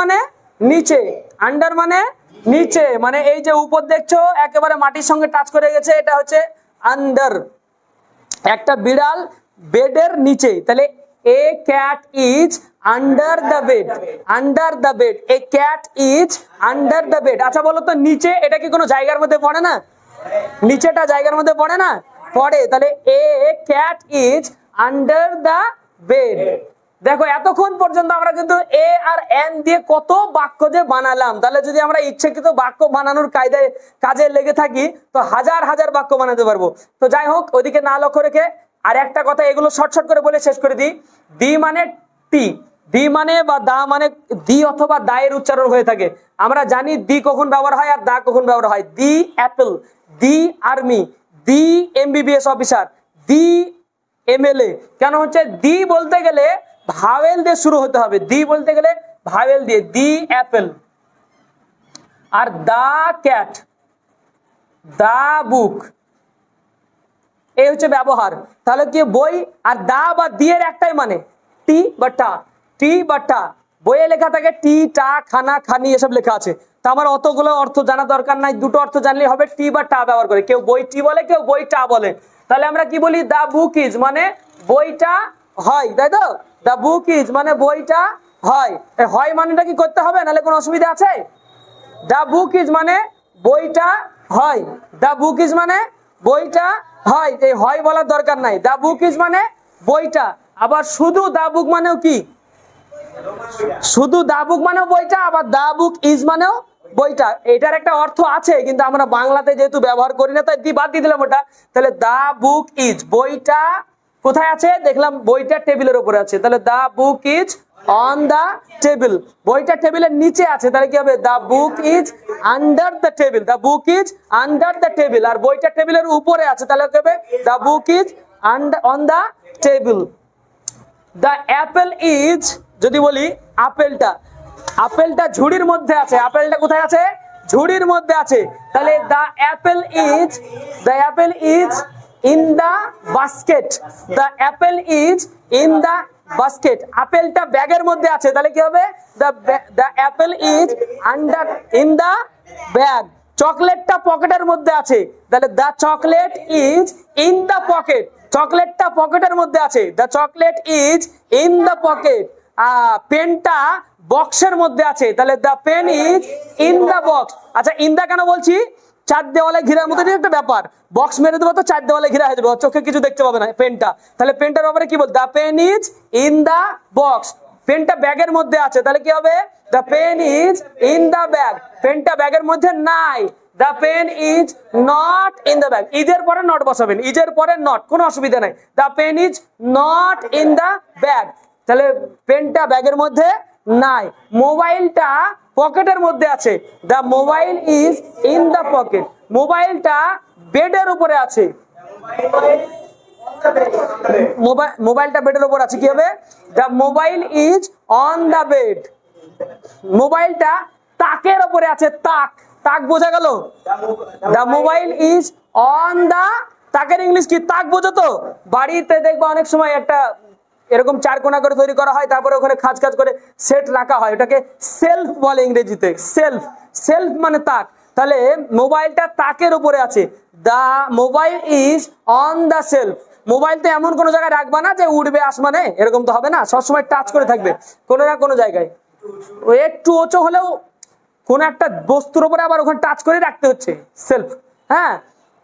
মানে নিচে আন্ডার মানে নিচে মানে এই যে উপর দেখছ, একেবারে মাটির সঙ্গে টাচ করে গেছে, এটা হচ্ছে আন্ডার একটা বিড়াল বেডের নিচে, তাহলে a cat is under the bed under the bed a cat is under the bed আচ্ছা বলো তো, নিচে এটা কি কোনো জায়গার মধ্যে পড়ে না? নিচেটা জায়গার মধ্যে পড়ে না? পড়ে, তাহলে a cat is under the bed দেখো, এতক্ষণ পর্যন্ত আমরা কিন্তু এ আর এন দিয়ে কত বাক্য যে বানালাম। তাহলে যদি আমরা ইচ্ছাকৃত বাক্য বানানোর কায়দায় কাজে লেগে থাকি, তো হাজার হাজার বাক্য বানাতে পারব। তো যাই হোক, ওইদিকে না লক্ষ্য রেখে আর একটা কথা, এগুলো শর্ট শর্ট করে বলে শেষ করে দিই। দি মানে টি দি মানে বা দা মানে দি অথবা দায়ের উচ্চারণ হয়ে থাকে। আমরা জানি দি কখন ব্যবহার হয় আর দা কখন ব্যবহার হয়। The apple the army the MBBS officer the MLA কেন হচ্ছে? দি বলতে গেলে ভাওয়েল দিয়ে শুরু হতে হবে। দি বলতে গেলে ভাওয়েল দিয়ে, দি অ্যাপেল। আর দা ক্যাট, দা বুক এই হচ্ছে ব্যবহার। তাহলে কি বই আর দা বা দিয়ের একটাই মানে? টি বা টা। টি বা টা। বইয়ে লেখা থাকে টি, টা, খানা, খানি এসব লেখা আছে। তা আমার অতগুলো অর্থ জানা দরকার নাই। দুটো অর্থ জানলেই হবে টি বা টা ব্যবহার করে। কেউ বই টি বলে, কেউ বই টা বলে। তাহলে আমরা কি বলি? দা বুক ইজ মানে বইটা হয়, তাই তো? দা বুক ইজ মানে বইটা হয়। হয় মানেটা কি করতে হবে? নাহলে কোনো অসুবিধা আছে? দা বুক ইজ মানে বইটা হয়। দা বুক ইজ মানে বইটা হয়। এই হয় বলার দরকার নাই। দা বুক ইজ মানে বইটা। আবার শুধু দা বুক মানেও কি? শুধু দা বুক মানেও বইটা, আবার দা বুক ইজ মানেও বইটা। এটার একটা অর্থ আছে, কিন্তু আমরা বাংলাতে যেহেতু ব্যবহার করি না, তাই বাদ দিয়ে দিলাম ওটা? তাহলে দা বুক ইজ বইটা কোথায় আছে? দেখলাম বইটা টেবিলের উপরে আছে। তাহলে the book is on the table বইটা টেবিলের নিচে আছে, তাহলে কি হবে? The book is under the table the book is under the table আর বইটা টেবিলের উপরে আছে, তাহলে কি হবে? The book is on the table the apple is যদি বলি আপেলটা আপেলটা ঝুড়ির মধ্যে আছে। আপেলটা কোথায় আছে? ঝুড়ির মধ্যে আছে। তাহলে the apple is the apple is in the basket the apple is in the basket আপেলটা ব্যাগের মধ্যে আছে, তাহলে কি হবে? The apple is under in the bag চকলেটটা পকেটের মধ্যে আছে, তাহলে the chocolate is in the pocket চকলেটটা পকেটের মধ্যে আছে the chocolate is in the pocket পেনটা বক্সের মধ্যে আছে, তাহলে the pen is in the box আচ্ছা ইন দা কেন বলছি? চার দেওয়ালে ঘিরার মতো একটা ব্যাপার। বক্স মেরে দেবো তো চার দেওয়ালে ঘিরা হয়ে যাবে চোখে কিছু দেখতে পাবে না পেনটা। তাহলে পেনটার ব্যাপারে কি বল? The pen is in the box পেনটা ব্যাগের মধ্যে আছে। তাহলে কি হবে? The pen is in the bag পেনটা ব্যাগের মধ্যে নাই। The pen is not in the bag ইজের পরে নট বসাবেন। ইজের পরে নট কোনো অসুবিধা নাই। The pen is not in the bag তাহলে পেনটা ব্যাগের মধ্যে নাই। মোবাইলটা পকেটের মধ্যে আছে। The mobile is in the pocket মোবাইলটা বেডের উপরে আছে। মোবাইল মোবাইলটা বেডের উপর আছে। কি হবে? The mobile is on the bed মোবাইলটা তাকের উপরে আছে। তাক। তাক বোঝা গেল? The mobile is on the তাকের ইংলিশ কি? তাক বোঝো তো? বাড়িতে দেখবা অনেক সময় একটা এরকম চার কোনা করে তৈরি করা হয়, তারপরে ওখানে খাজ খাজ করে সেট রাখা হয়। ওটাকে সেলফ বলে ইংরেজিতে। সেলফ সেলফ মানে তাক। তাহলে মোবাইলটা তাকের উপরে আছে। The mobile is on the shelf mobile তো এমন কোনো জায়গায় রাখবা না যে উড়বে আসমানে, এরকম তো হবে না। সবসময় টাচ করে থাকবে, কোনো না কোনো জায়গায়। একটু উঁচু হলেও কোন একটা বস্তুর উপরে আবার ওখানে টাচ করে রাখতে হচ্ছে। সেলফ হ্যাঁ?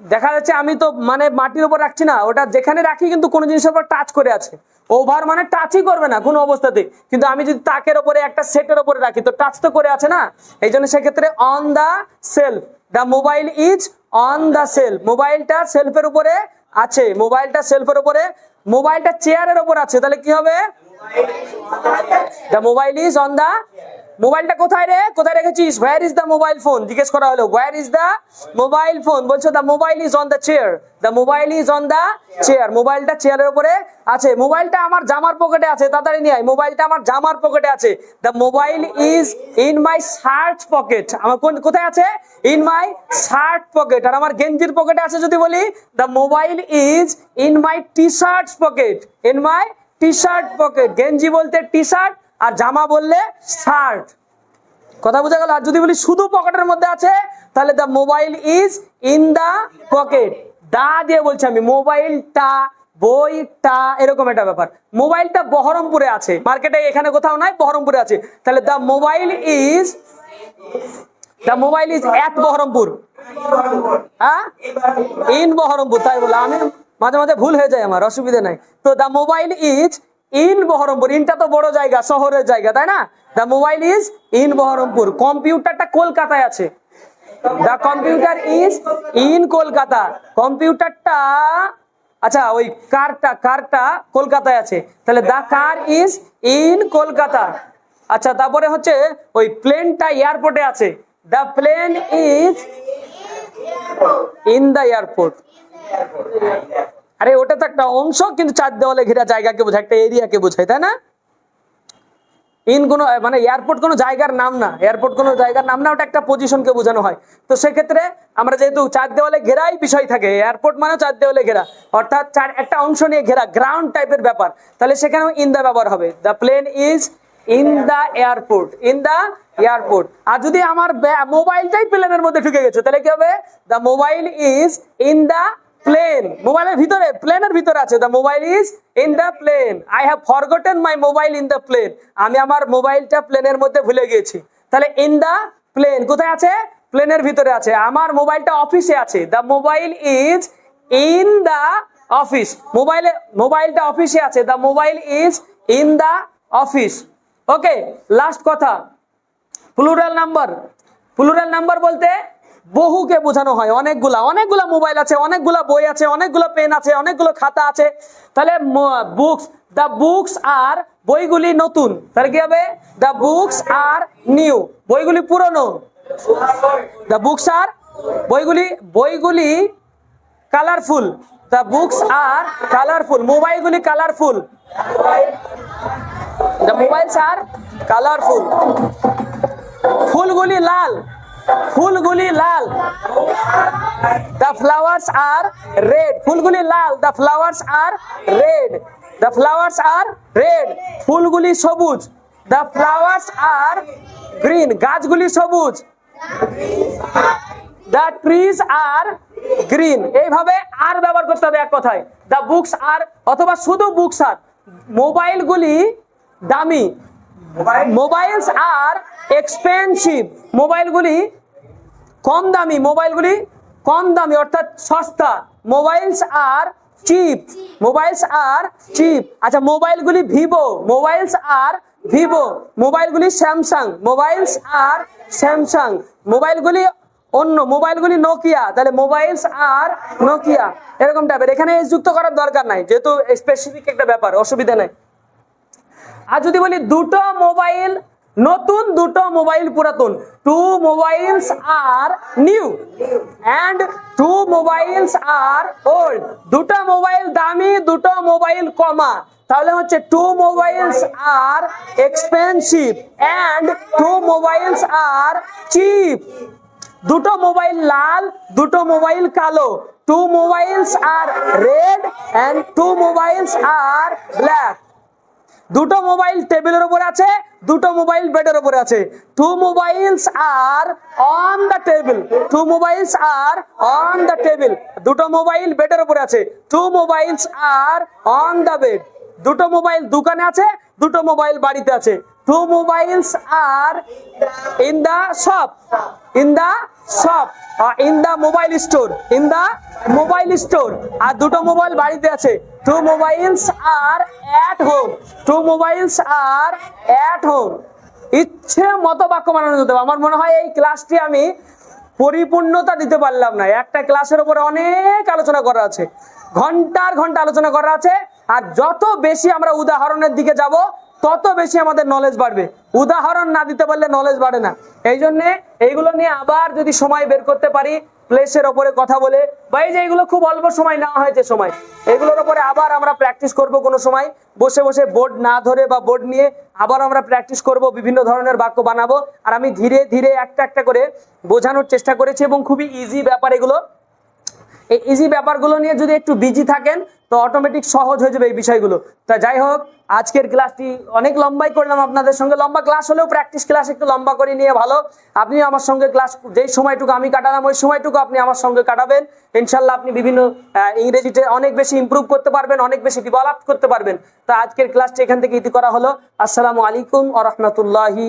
দেখা যাচ্ছে আমি তো মানে মাটির উপর রাখছি না, ওটা যেখানে রাখি কিন্তু কোনো জিনিসের উপর টাচ করে আছে। ওভার মানে টাচই করবে না, কোনো অবস্থাতে কিন্তু আমি যদি তাকের ওপরে, একটা সেটের ওপরে রাখি, তো টাচ তো করে আছে না? এই জন্য সেক্ষেত্রে on the shelf the mobile is on the shelf মোবাইলটা সেলফের উপরে আছে মোবাইলটা সেলফের উপরে মোবাইলটা চেয়ারের উপর আছে, তাহলে কি হবে? The mobile is on the মোবাইলটা কোথায় রে? কোথায় রেখেছিস? Where is the mobile phone জিজ্ঞেস করা হলো where is the mobile phone বলছো the mobile is on the chair the mobile is on the chair মোবাইলটা চেয়ারের উপরে আছে। মোবাইলটা আমার জামার পকেটে আছে। তাড়াতাড়ি নিয়ে আয়। মোবাইলটা আমার জামার পকেটে আছে। The mobile is in my shirt pocket আমার কোন, কোথায় আছে? ইন মাই শার্ট পকেট আর আমার গেঞ্জির পকেটে আছে যদি বলি the mobile is in my T shirt pocket in my T shirt pocket গেঞ্জি বলতে টি শার্ট আর জামা বললে শার্ট কথা বোঝা গেল? আর যদি বলি শুধু পকেটের মধ্যে আছে, তাহলে the mobile is in the pocket the দিয়ে বলছি আমি, মোবাইলটা, বইটা, এরকম একটা ব্যাপার। মোবাইলটা বহরমপুরে আছে। মার্কেটে এখানে কোথাও নাই, বহরমপুরে আছে। তাহলে the mobile is the mobile is at Baharampur. হ্যাঁ? ইন বহরমপুর, তাই বলে আমি মাঝে মাঝে ভুল হয়ে যায় আমার, অসুবিধা নাই। তো the mobile is in Baharampur, ইনটা তো বড় জায়গা, শহরের জায়গা, তাই না? The mobile is in Baharampur. কম্পিউটারটা কলকাতায় আছে। The computer is in Kolkata. কম্পিউটারটা আচ্ছা ওই কারটা কারটা কলকাতায় আছে। তাহলে the car is in Kolkata. আচ্ছা তারপরে হচ্ছে ওই প্লেনটা এয়ারপোর্টে আছে। The plane is in the airport আরে ওটা তো একটা অংশ, কিন্তু চার দেওয়ালে ঘেরা জায়গাকে বোঝায়, একটা এরিয়াকে বোঝায়, তাই না? ইন কোনো মানে এয়ারপোর্ট কোনো জায়গার নাম না এয়ারপোর্ট কোনো জায়গার নাম না, ওটা একটা পজিশনকে বোঝানো হয়। তো সেক্ষেত্রে আমরা যেহেতু চার দেওয়ালে ঘেরাই বিষয় থাকে এয়ারপোর্ট মানে চার দেওয়ালে ঘেরা, অর্থাৎ চার, একটা অংশ নিয়ে ঘেরা গ্রাউন্ড টাইপের ব্যাপার। তাহলে সেখানেও ইন দা ব্যবহার হবে। The plane is in the airport in the airport আর যদি আমার মোবাইলটাই প্লেনের মধ্যে ঢুকে গেছে, তাহলে কি হবে? The mobile is in the plane মোবাইলের ভিতরে প্লেনের ভিতরে আছে। The mobile is in the plane I have forgotten my mobile in the plane আমি আমার মোবাইলটা প্লেনের মধ্যে ভুলে গিয়েছি। তাহলে ইন দ্য প্লেন কোথায় আছে? প্লেনের ভিতরে আছে। আমার মোবাইলটা অফিসে আছে। The mobile is in the office মোবাইলে মোবাইলটা অফিসে আছে। The mobile is in the office okay last কথা. প্লুরাল নাম্বার প্লুরাল নাম্বার বলতে বহুকে বোঝানো হয়। অনেকগুলা অনেকগুলা মোবাইল আছে, অনেকগুলা বই আছে, অনেকগুলো পেন আছে, অনেকগুলো খাতা আছে। তাহলে বুকস দ্য বুকস আর বইগুলি নতুন। তাহলে কি হবে? দ্য বুকস আর নিউ বইগুলি পুরনো। দ্য বুকস আর বইগুলি বইগুলি colourful the books are colourful মোবাইলগুলি colourful the mobiles are colourful ফুলগুলি লাল। ফুলগুলি লাল। দ্য ফ্লাওয়ার্স আর রেড ফুলগুলি লাল the flowers are red the flowers are red ফুলগুলি সবুজ। দ্য ফ্লাওয়ার্স আর গ্রিন গাছগুলি সবুজ। দ্য ট্রিজ আর গ্রিন এইভাবে আর ব্যবহার করতে হবে এক কথায়। দ্য বুকস আর অথবা শুধু বুকস আর মোবাইলগুলি দামি। মোবাইলস আর এক্সপেন্সিভ মোবাইলগুলি কম দামি মোবাইলগুলি, কম দামি অর্থাৎ সস্তা। Mobiles are cheap. Mobiles are cheap. আচ্ছা মোবাইলগুলি Vivo. Mobiles are Vivo. মোবাইলগুলি Samsung. Mobiles are Samsung. মোবাইলগুলি অন্য, মোবাইলগুলি নোকিয়া। তাহলে মোবাইলস আর নোকিয়া। এরকম টাইপের এখানে যুক্ত করার দরকার নাই, যেহেতু স্পেসিফিক একটা ব্যাপার, অসুবিধা নাই। আর যদি বলি দুটো মোবাইল নতুন দুটো মোবাইল পুরাতন। Two mobiles are new and two mobiles are old দুটো মোবাইল দামি, দুটো মোবাইল কমা। তাহলে হচ্ছে two mobiles are expensive and two mobiles are cheap দুটো মোবাইল লাল, দুটো মোবাইল কালো। Two mobiles are red and two mobiles are black দুটো মোবাইল টেবিলের উপরে আছে, দুটো মোবাইল বেডের উপরে আছে। Two mobiles are on the table two mobiles are on the table দুটো মোবাইল বেডের উপরে আছে। Two mobiles are on the bed দুটো মোবাইল দোকানে আছে, দুটো মোবাইল বাড়িতে আছে। Two mobiles are in the shop in the shop in the mobile store in the mobile store আর দুটো মোবাইল বাড়িতে আছে। Two mobiles are at home two mobiles are at home ইচ্ছে মতো বাক্য বানানো যেতে। আমার মনে হয় এই ক্লাসটি আমি পরিপূর্ণতা দিতে পারলাম না। একটা ক্লাসের উপরে অনেক আলোচনা করা আছে। ঘণ্টার ঘণ্টা আলোচনা করা আছে। আর যত বেশি আমরা উদাহরণের দিকে যাব তত বেশি আমাদের নলেজ বাড়বে। উদাহরণ না দিতে পারলে নলেজ বাড়ে না। এই জন্য এইগুলো নিয়ে আবার যদি সময় বের করতে পারি প্লেসের ওপরে কথা বলে, বা এই যে এগুলো খুব অল্প সময় নেওয়া হয়েছে সময়, এগুলোর ওপরে আবার আমরা প্র্যাকটিস করব কোনো সময়। বসে বসে বোর্ড না ধরে বা বোর্ড নিয়ে আবার আমরা প্র্যাকটিস করব, বিভিন্ন ধরনের বাক্য বানাবো। আর আমি ধীরে ধীরে একটা একটা করে বোঝানোর চেষ্টা করেছি এবং খুবই ইজি ব্যাপার এগুলো। এই ইজি ব্যাপারগুলো নিয়ে যদি একটু বিজি থাকেন, তো অটোমেটিক সহজ হয়ে যাবে এই বিষয়গুলো। তা যাই হোক আজকের ক্লাসটি অনেক লম্বাই করলাম আপনাদের সঙ্গে। লম্বা ক্লাস হলেও প্র্যাকটিস ক্লাস একটু লম্বা করে নিয়ে ভালো। আপনি আমার সঙ্গে ক্লাস যেই সময়টুকু আমি কাটালাম, ওই সময়টুকু আপনি আমার সঙ্গে কাটাবেন। ইনশাল্লাহ আপনি বিভিন্ন ইংরেজিতে অনেক বেশি ইম্প্রুভ করতে পারবেন, অনেক বেশি ডেভেলপ করতে পারবেন। তো আজকের ক্লাসটি এখান থেকে ইতি করা হলো। আসসালামু আলাইকুম আ রহমতুল্লাহি